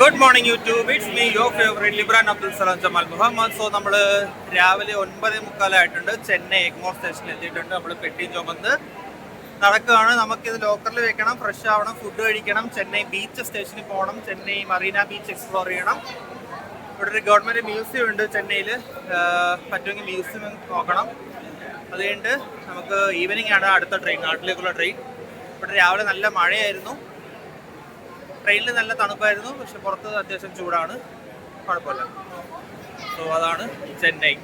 Good morning YouTube it's me your favourite Libran Abdul Salam Jamal Muhammad so നമ്മൾ രാവിലെ ഒൻപതേ മുക്കാലായിട്ടുണ്ട് ചെന്നൈ എഗ്മോർ സ്റ്റേഷനിൽ എത്തിയിട്ടുണ്ട്. നമ്മൾ പെട്ടി ചുമന്ന് നടക്കുകയാണ്. നമുക്കിത് ലോക്കറിൽ വെക്കണം. ഫ്രഷ് ആവണം. ഫുഡ് കഴിക്കണം. ചെന്നൈ ബീച്ച് സ്റ്റേഷനിൽ പോകണം. ചെന്നൈ മറീന ബീച്ച് എക്സ്പ്ലോർ ചെയ്യണം. ഇവിടെ ഒരു ഗവൺമെന്റ് മ്യൂസിയം ഉണ്ട് ചെന്നൈയിൽ പറ്റുമെങ്കിൽ മ്യൂസിയം നോക്കണം. അത് നമുക്ക് ഈവനിങ് ആണ് അടുത്ത ട്രെയിൻ നാട്ടിലേക്കുള്ള ട്രെയിൻ ഇവിടെ രാവിലെ നല്ല മഴയായിരുന്നു. ട്രെയിനിൽ നല്ല തണുപ്പായിരുന്നു പക്ഷെ പുറത്ത് അത്യാവശ്യം ചൂടാണ്. കുഴപ്പമില്ല. സോ അതാണ് ചെന്നൈ.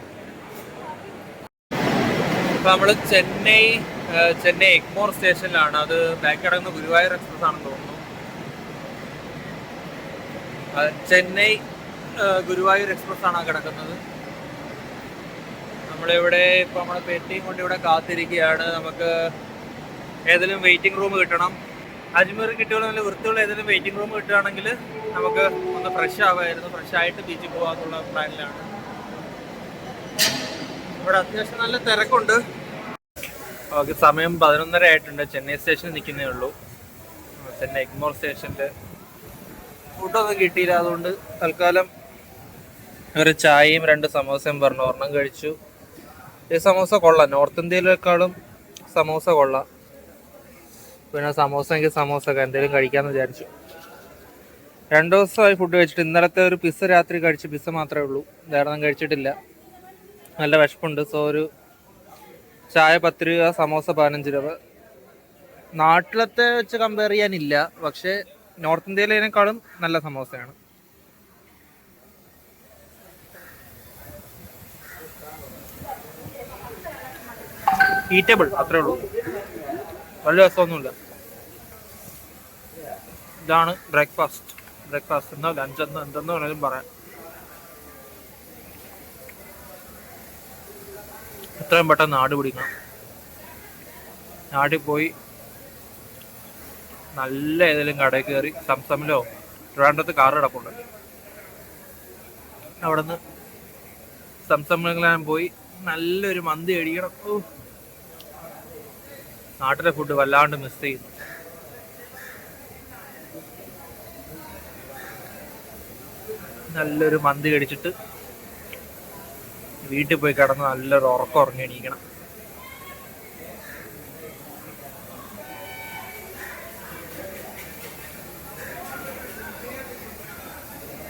ഇപ്പൊ നമ്മൾ ചെന്നൈ ചെന്നൈ എഗ്മോർ സ്റ്റേഷനിലാണ്. അത് ബാക്കി കിടക്കുന്ന ഗുരുവായൂർ എക്സ്പ്രസ് ആണെന്ന് തോന്നുന്നു ചെന്നൈ ഗുരുവായൂർ എക്സ്പ്രസ് ആണ് കിടക്കുന്നത്. നമ്മളിവിടെ ഇപ്പൊ നമ്മളെ പെട്ടിയും കൊണ്ട് ഇവിടെ കാത്തിരിക്കുകയാണ്. നമുക്ക് ഏതെങ്കിലും വെയിറ്റിംഗ് റൂം കിട്ടണം. അജ്മീർ കിട്ടിയുള്ള നല്ല വൃത്തിയുള്ള ഏതെങ്കിലും വെയിറ്റിംഗ് റൂം കിട്ടുകയാണെങ്കിൽ നമുക്ക് ഒന്ന് ഫ്രഷ് ആവായിരുന്നു. ഫ്രഷ് ആയിട്ട് ബീച്ചിൽ പോകാന്നുള്ള പ്ലാനിലാണ് ഇവിടെ അത്യാവശ്യം നല്ല തിരക്കുണ്ട്. ഓക്കെ സമയം പതിനൊന്നര ആയിട്ടുണ്ട്. ചെന്നൈ സ്റ്റേഷനിൽ നിൽക്കുന്നേ ഉള്ളൂ. ചെന്നൈ എഗ്മോർ സ്റ്റേഷനിൽ ഫുഡൊന്നും കിട്ടിയില്ല. അതുകൊണ്ട് തൽക്കാലം ഒരു ചായയും രണ്ട് സമോസയും പറഞ്ഞു ഒരെണ്ണം കഴിച്ചു. ഈ സമോസ കൊള്ളാം. നോർത്ത് ഇന്ത്യയിലേക്കാളും സമോസ കൊള്ളാം. പിന്നെ സമോസ എങ്കിൽ സമോസ ഒക്കെ എന്തെങ്കിലും കഴിക്കാമെന്ന് വിചാരിച്ചു. രണ്ട് ദിവസമായി ഫുഡ് കഴിച്ചിട്ട് ഇന്നലത്തെ ഒരു പിസ്സ രാത്രി കഴിച്ച് പിസ്സ മാത്രമേ ഉള്ളൂ. വേറെ ഒന്നും കഴിച്ചിട്ടില്ല. നല്ല വിശപ്പുണ്ട്. സോ ഒരു ചായ പത്ത് രൂപ സമോസ പതിനഞ്ച് രൂപ നാട്ടിലത്തെ വെച്ച് കമ്പയർ ചെയ്യാനില്ല. പക്ഷേ നോർത്ത് ഇന്ത്യയിലേക്കാളും നല്ല സമോസയാണ്. ഈറ്റബിൾ അത്രേ ഉള്ളൂ. വലിയ രസമൊന്നുമില്ല. ഇതാണ് ബ്രേക്ക്ഫാസ്റ്റ് ബ്രേക്ക്ഫാസ്റ്റ് എന്നോ ലഞ്ച് എന്നോ എന്തെന്ന് വേണേലും പറയാം. എത്രയും പെട്ടെന്ന് നാട് പിടിക്കണം. നാട്ടിൽ പോയി നല്ല ഏതെങ്കിലും കടയിൽ കയറി സംസമിലോ ട്രിവാൻഡ്രത്ത് കാർ കിടപ്പുണ്ട്. അവിടെ നിന്ന് സംസമിലെങ്കിലും പോയി നല്ലൊരു മന്തി അടിക്കണം ഓ നാട്ടിലെ ഫുഡ് വല്ലാണ്ട് മിസ് ചെയ്യും നല്ലൊരു മന്തി കടിച്ചിട്ട് വീട്ടിൽ പോയി കിടന്ന് നല്ലൊരു ഉറക്കം ഉറങ്ങി എണീക്കണം.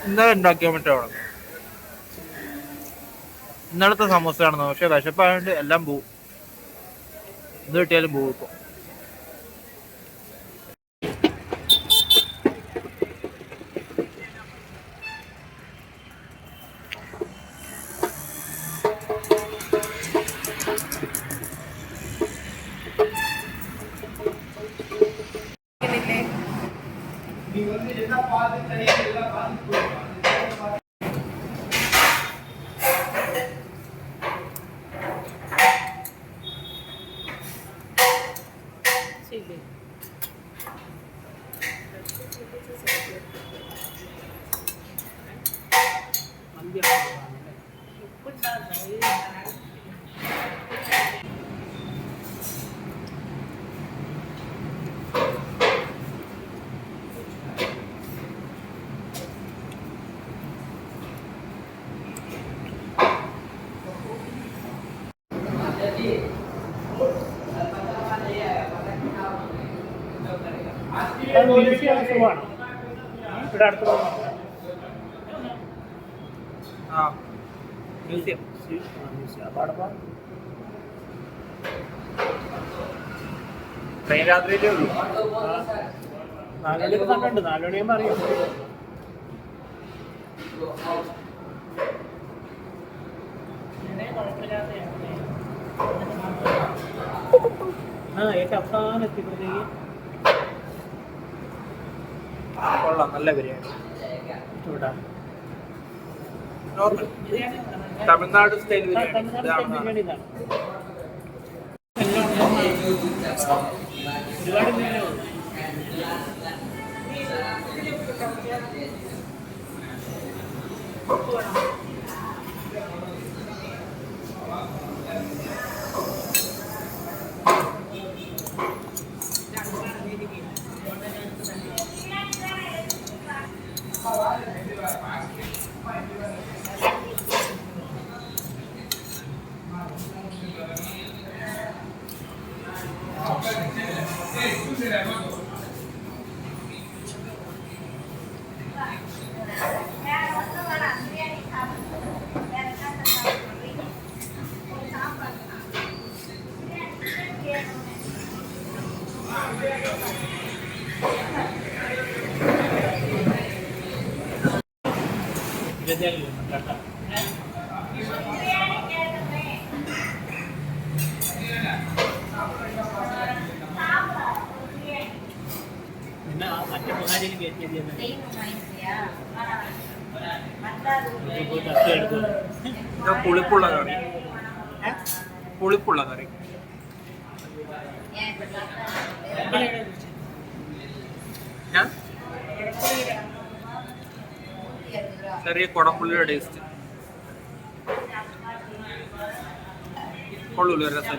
ഇന്നലെ ഉണ്ടാക്കിയ മറ്റോ ഇന്നലത്തെ സമോസയാണെന്ന്? പക്ഷെ വിശപ്പായതുകൊണ്ട് എല്ലാം പോവും. நீட்டாலும் பூ இருக்கும் நீங்கள் வந்து என்ன பார்த்து தெரியும் எல்லாம் பார்த்து eh babe പോവും ഇപ്പോൾ സുഖമാണ് ഇവിടെ അടുത്ത് ആ. മ്യൂസിയം. ട്രെയിൻ രാത്രിയിലേ ഉള്ളൂ. നാലുമണിയൊക്കെ കണ്ടുണ്ട് നാലുമണിയാകുമ്പോൾ അറിയാം ആ ഏറ്റവും അവസാനം എത്തിയപ്പോഴത്തേക്ക് കൊള്ളാം നല്ല ബിരിയാണി. ഇവിടെ നോർമൽ തമിഴ്നാട് സ്റ്റൈൽ ബിരിയാണി. ഒരുപാട് ബിരിയാണി ഉണ്ട്. ഇതെന്തായാലും പുളിപ്പുള്ള കറി പുളിപ്പുള്ള കറി ചെറിയ കുടംപുള്ളിയുടെ ടേസ്റ്റ് കൊള്ളൂല്ലോ രസം.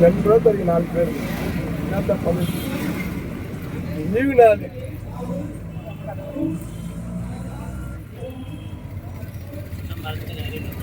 ரெண்டு பேர் தெரியும் நாலு பேர் என்ன தப்பு நீங்க സ്ഥലത്തിന്റെ കാര്യമുണ്ട്